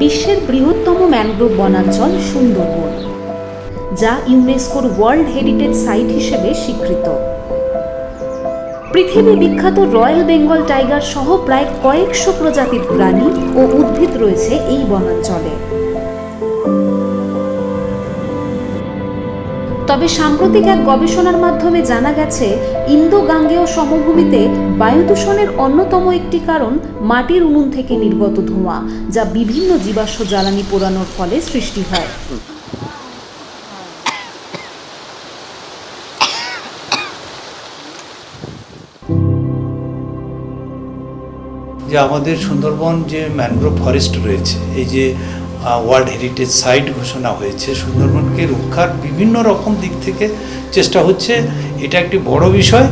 বিশ্বের বৃহত্তম ম্যানগ্রোভ বনাঞ্চল সুন্দরবন, যা ইউনেস্কোর ওয়ার্ল্ড হেরিটেজ সাইট হিসেবে স্বীকৃত। পৃথিবী বিখ্যাত রয়্যাল বেঙ্গল টাইগার সহ প্রায় কয়েকশো প্রজাতির প্রাণী ও উদ্ভিদ রয়েছে এই বনাঞ্চলে। তবে সাম্প্রতিক এক গবেষণার মাধ্যমে জানা গেছে, ইন্দো গাঙ্গেয় সমভূমিতে বায়ু দূষণের অন্যতম একটি কারণ মাটির উনুন থেকে নির্গত ধোঁয়া, যা বিভিন্ন জীবাশ্ম জ্বালানি পোড়ানোর ফলে সৃষ্টি হয়। যে আমাদের সুন্দরবন যে ম্যানগ্রোভ ফরেস্ট রয়েছে, এই যে ওয়ার্ল্ড হেরিটেজ সাইট ঘোষণা হয়েছে। সুন্দরবনকে রক্ষার বিভিন্ন রকম দিক থেকে চেষ্টা হচ্ছে। এটা একটি বড় বিষয়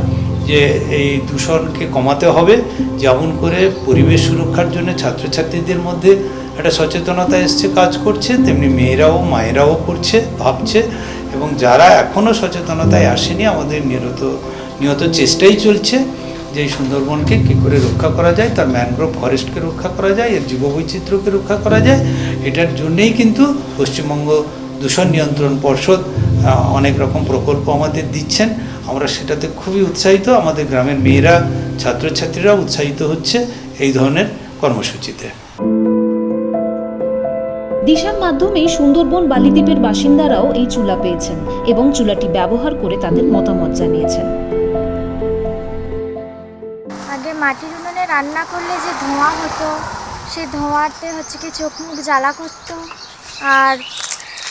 যে এই দূষণকে কমাতে হবে, যেমন করে পরিবেশ সুরক্ষার জন্য ছাত্রছাত্রীদের মধ্যে একটা সচেতনতা এসছে, কাজ করছে। তেমনি মেয়েরাও, মায়েরাও করছে, ভাবছে। এবং যারা এখনও সচেতনতায় আসেনি, আমাদের নিরত নিয়ত চেষ্টাই চলছে। যে সুন্দরবনকে কী করে রক্ষা করা যায়, তার ম্যানগ্রোভ ফরেস্টকে রক্ষা করা যায়, এর জীববৈচিত্র্যকে রক্ষা করা যায়, এটার জন্যেই কিন্তু পশ্চিমবঙ্গ দূষণ নিয়ন্ত্রণ পর্ষদ অনেক রকম প্রকল্প আমাদের দিচ্ছেন। আমরা সেটাতে খুবই উৎসাহিত। আমাদের গ্রামের মেয়েরা ছাত্রছাত্রীরা উৎসাহিত হচ্ছে এই ধরনের কর্মসূচিতে। দিশার মাধ্যমেই সুন্দরবন বালিদ্বীপের বাসিন্দারাও এই চুলা পেয়েছেন এবং চুলাটি ব্যবহার করে তাদের মতামত জানিয়েছেন। মাটির উনুনে রান্না করলে যে ধোঁয়া হতো সেই ধোঁয়াতে হচ্ছে কি চোখ মুখ জ্বালা করতো। আর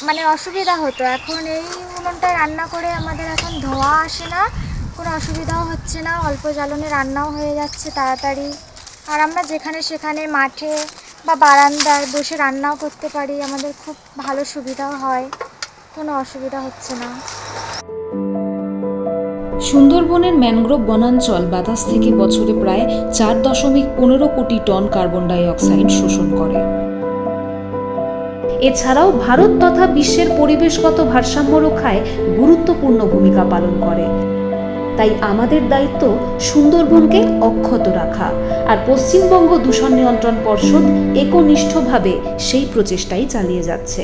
মানে অসুবিধা হতো। এখন এই উনুনটায় রান্না করে আমাদের এখন ধোঁয়া আসে না, কোনো অসুবিধাও হচ্ছে না, অল্প জ্বালনে রান্নাও হয়ে যাচ্ছে তাড়াতাড়ি। আর আমরা যেখানে সেখানে মাঠে বা বারান্দায় বসে রান্নাও করতে পারি, আমাদের খুব ভালো সুবিধাও হয়, কোনো অসুবিধা হচ্ছে না। সুন্দরবনের ম্যানগ্রোভ বনাঞ্চল বাতাস থেকে বছরে প্রায় চার দশমিক পনেরো কোটি টন কার্বন ডাই অক্সাইড শোষণ করে। এছাড়াও ভারত তথা বিশ্বের পরিবেশগত ভারসাম্য রক্ষায় গুরুত্বপূর্ণ ভূমিকা পালন করে। তাই আমাদের দায়িত্ব সুন্দরবনকে অক্ষত রাখা আর পশ্চিমবঙ্গ দূষণ নিয়ন্ত্রণ পর্ষদ একনিষ্ঠভাবে সেই প্রচেষ্টাই চালিয়ে যাচ্ছে।